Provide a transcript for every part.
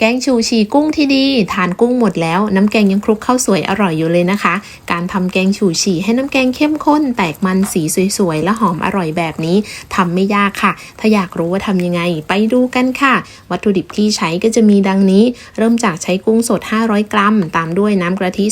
แกงชูชีกุ้งที่ดี ทานกุ้งหมดแล้ว น้ำแกงยังคลุกข้าวสวยอร่อยอยู่เลยนะคะ การทำแกงชูชีให้น้ำแกงเข้มข้น แตกมันสีสวยๆ และหอมอร่อยแบบนี้ทำไม่ยากค่ะ ถ้าอยากรู้ว่าทำยังไงไปดูกันค่ะ วัตถุดิบที่ใช้ก็จะมีดังนี้ เริ่มจากใช้กุ้งสด 500 กรัม ตามด้วยน้ำกะทิ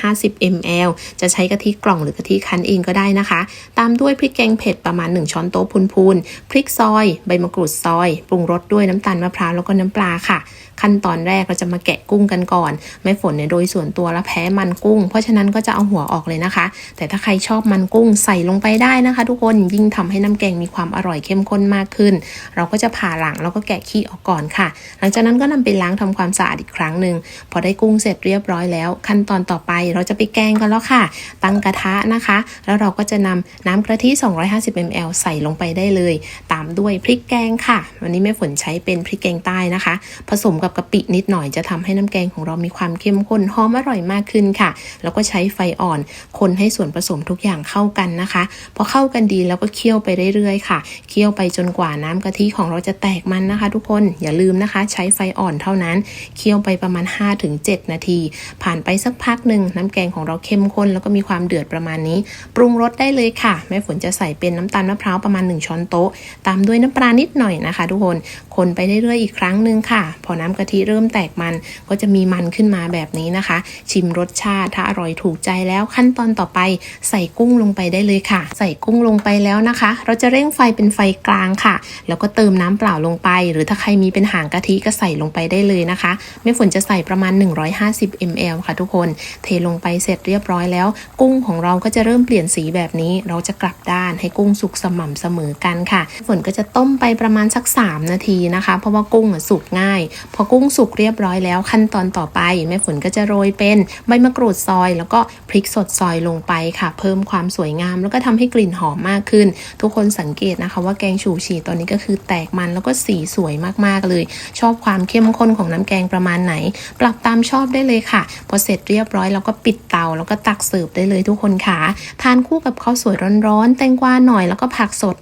250 ml จะใช้กะทิกล่องหรือกะทิคั้นเองก็ได้นะคะ ตามด้วยพริกแกงเผ็ดประมาณ 1 ช้อนโต๊ะพูนๆพริกซอย ใบมะกรูดซอยปรุงรสด้วยน้ำตาลมะพร้าวแล้วก็น้ำปลาค่ะขั้นตอนแรกเราจะมาแกะกุ้งกันก่อนแม่ฝนเนี่ยโดยส่วนตัวแล้วแพ้มันกุ้ง เพราะฉะนั้นก็จะเอาหัวออกเลยนะคะ แต่ถ้าใครชอบมันกุ้งใส่ลงไปได้นะคะ ทุกคนยิ่งทำให้น้ำแกงมีความอร่อยเข้มข้นมากขึ้น เราก็จะผ่าหลังแล้วก็แกะขี้ออกก่อนค่ะ หลังจากนั้นก็นำไปล้างทำความสะอาดอีกครั้งหนึ่งพอได้กุ้งเสร็จเรียบร้อยแล้ว ขั้นตอนต่อไปเราจะไปแกงกันแล้วค่ะ ตั้งกระทะนะคะ แล้วเราก็จะนำน้ำกะทิ250 ml ใส่ลงไปได้เลย ตามด้วยพริกแกงค่ะ วันนี้แม่ฝนใช้เป็นพริกแกงใต้นะคะ ผสมกับกะปินิดหน่อยจะทำให้น้ำแกงของเรามีความเข้มข้นหอมอร่อยมากขึ้นค่ะ แล้วก็ใช้ไฟอ่อน คนให้ส่วนผสมทุกอย่างเข้ากันนะคะพอเข้ากันดีแล้วก็เคี่ยวไปเรื่อยๆค่ะเคี่ยวไปจนกว่าน้ำกะทิของเราจะแตกมันนะคะ ทุกคนอย่าลืมนะคะ ใช้ไฟอ่อนเท่านั้นเคี่ยวไปประมาณ 5-7 นาที ผ่านไปสักพักหนึ่งน้ำแกงของเราเข้มข้นแล้วก็มีความเดือดประมาณนี้ ปรุงรสได้เลยค่ะ แม่ฝนจะใส่เป็นน้ำตาลมะพร้าวประมาณ 1 ช้อนโต๊ะ ตามด้วยน้ำปลานิดหน่อยนะคะ ทุกคนคนไปเรื่อยๆอีกครั้งหนึ่งค่ะ พอน้ำกะทิเริ่มแตกมันก็จะมีมันขึ้นมาแบบนี้นะคะ ชิมรสชาติถ้าอร่อยถูกใจแล้วขั้นตอนต่อไปใส่กุ้งลงไปได้เลยค่ะ ใส่กุ้งลงไปแล้วนะคะ เราจะเร่งไฟเป็นไฟกลางค่ะ แล้วก็เติมน้ำเปล่าลงไป หรือถ้าใครมีเป็นหางกะทิก็ใส่ลงไปได้เลยนะคะแม่ฝนจะใส่ประมาณ 150 ml ค่ะทุกคน เทลงไปเสร็จเรียบร้อยแล้ว กุ้งของเราก็จะเริ่มเปลี่ยนสีแบบนี้ เราจะกลับด้านให้กุ้งสุกสม่ำเสมอกันค่ะ ฝนก็จะต้มไปประมาณสัก 3 นาทีนะคะ เพราะว่ากุ้งสุกง่ายพอกุ้งุ้งสุกเรียบร้อยแล้ว ขั้นตอนต่อไปแม่ฝนก็จะโรยเป็นใบมะกรูดซอย แล้วก็พริกสดซอยลงไปค่ะ เพิ่มความสวยงาม แล้วก็ทำให้กลิ่นหอมมากขึ้น ทุกคนสังเกตนะคะ ว่าแกงชูชีตอนนี้ก็คือแตกมันแล้วก็สีสวยมากๆเลย ชอบความเข้มข้นของน้ำแกงประมาณไหน ปรับตามชอบได้เลยค่ะ พอเสร็จเรียบร้อยเราก็ปิดเตาแล้วก็ตักเสิร์ฟได้เลยทุกคนค่ะทานคู่กับข้าวสวยร้อนๆแตงกวาหน่อยแล้วก็ผักสด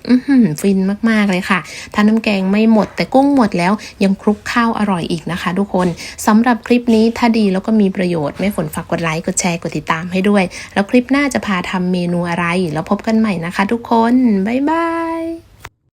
ฟินมากๆเลยค่ะถ้าน้ำแกงไม่หมดแต่กุ้งหมดแล้วยังคลุกข้าวอร่อยอีกนะคะ ทุกคนสำหรับคลิปนี้ถ้าดีแล้วก็มีประโยชน์ไม่ฝนฝากกดไลค์กดแชร์กดติดตามให้ด้วย แล้วคลิปหน้าจะพาทำเมนูอะไร แล้วพบกันใหม่นะคะ ทุกคนบ๊ายบาย